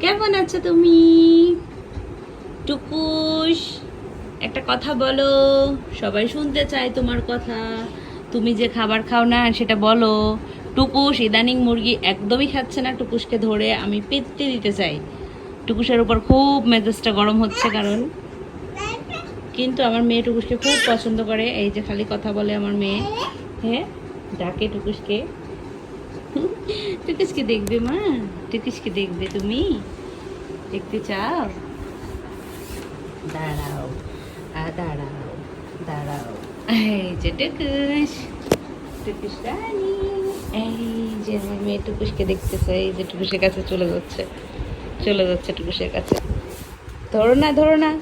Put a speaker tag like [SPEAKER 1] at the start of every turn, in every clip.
[SPEAKER 1] কেমন আছো তুমি? টুকুস, একটা কথা বলো। সবাই শুনতে চায় তোমার কথা। তুমি যে খাবার খাও না, সেটা বলো। টুকুস, ইদানিং মুরগি একদমই খাচ্ছে না টুকুসকে ধরে। আমি পেতে দিতে চাই। টুকুসের উপর খুব মেজাজটা গরম হচ্ছে কারণ। কিন্তু আমার মেয়ে টুকুসকে খুব পছন্দ করে। এই যে খালি কথা বলে আমার মেয়ে। হ্যাঁ ডাকে টুকুসকে। টুকুসকে দেখবে মা? টুকিসকে দেখবে তুমি? দেখতে চাও? দাঁড়াও, আ, দাঁড়াও দাঁড়াও। এই যে টুকুস টুকুস রানী। এই যে আমার মেয়ে টুকুসকে দেখতেছে, এই যে টুকুসের কাছে চলে যাচ্ছে চলে যাচ্ছে টুকুসের কাছে। ধরো না ধরো না।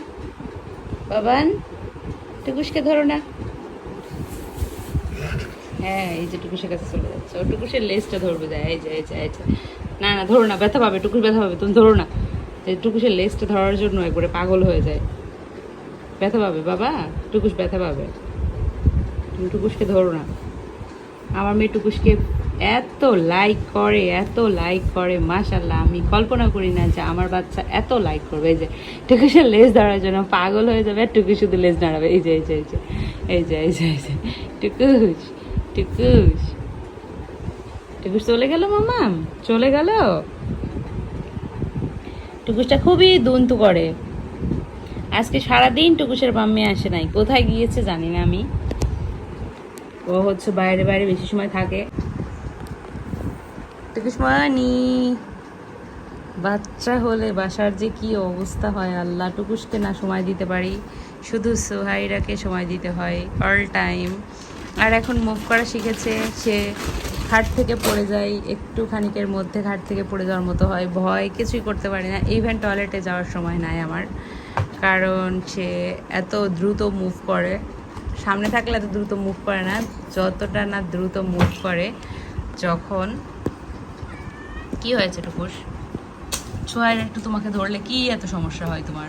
[SPEAKER 1] বাবান, টুকুসকে ধরো না। হ্যাঁ এই যে টুকুসের কাছে চলে যাচ্ছে। ও টুকুসের লেজটা ধরবে যায় এই যে এই যে এই যে। না না, ধরো না, ব্যথা পাবে টুকুস ব্যথা পাবে, তুমি ধরো না। এই টুকুসের লেজটা ধরার জন্য একবারে পাগল হয়ে যায়। ব্যথা পাবে, বাবা টুকুস ব্যথা পাবে। তুমি টুকুসকে ধরো না। আমার মেয়ে টুকুসকে এত লাইক করে, এত লাইক করে মাশাল্লাহ আমি কল্পনা করি না যে আমার বাচ্চা এত লাইক করবে। এই যে টুকুসের লেজ ধরার জন্য পাগল হয়ে যাবে, আর টুকুস শুধু লেজ দাঁড়াবে এই যে এই যে এই যে এই যে এই যে এই যে টুকুস টুকুস টুকুস চলে গেল মামাম চলে গেল। টুকুসটা খুবই দুন্তু করে। আজকে সারাদিন টুকুসের মাম্মি আসে নাই। কোথায় গিয়েছে জানি না আমি। ও হচ্ছে বাইরে বাইরে বেশি সময় থাকে। টুকুস মানি বাচ্চা হলে বাসার যে কি অবস্থা হয় আল্লাহ, টুকুসকে না সময় দিতে পারি। শুধু সোহাইরাকে সময় দিতে হয় অল টাইম আর এখন মুভ করা শিখেছে। সে ঘাট থেকে পড়ে যায় একটু খানিকের মধ্যে ঘাট থেকে পড়ে যাওয়ার মতো হয়। ভয় কিছুই করতে পারি না। ইভেন টয়লেটে যাওয়ার সময় নাই আমার। কারণ সে এত দ্রুত মুভ করে। সামনে থাকলে এত দ্রুত মুভ করে না। যতটা না দ্রুত মুভ করে, যখন কি হয়েছে টুকুস ছোঁয়ার একটু তোমাকে ধরলে কি এত সমস্যা হয় তোমার?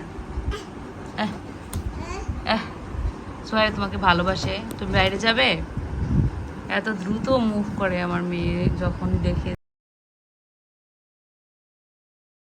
[SPEAKER 1] এহ সোহাই তোমাকে ভালোবাসে। তুমি বাইরে যাবে? এত দ্রুত মুভ করে আমার মেয়ে যখন দেখে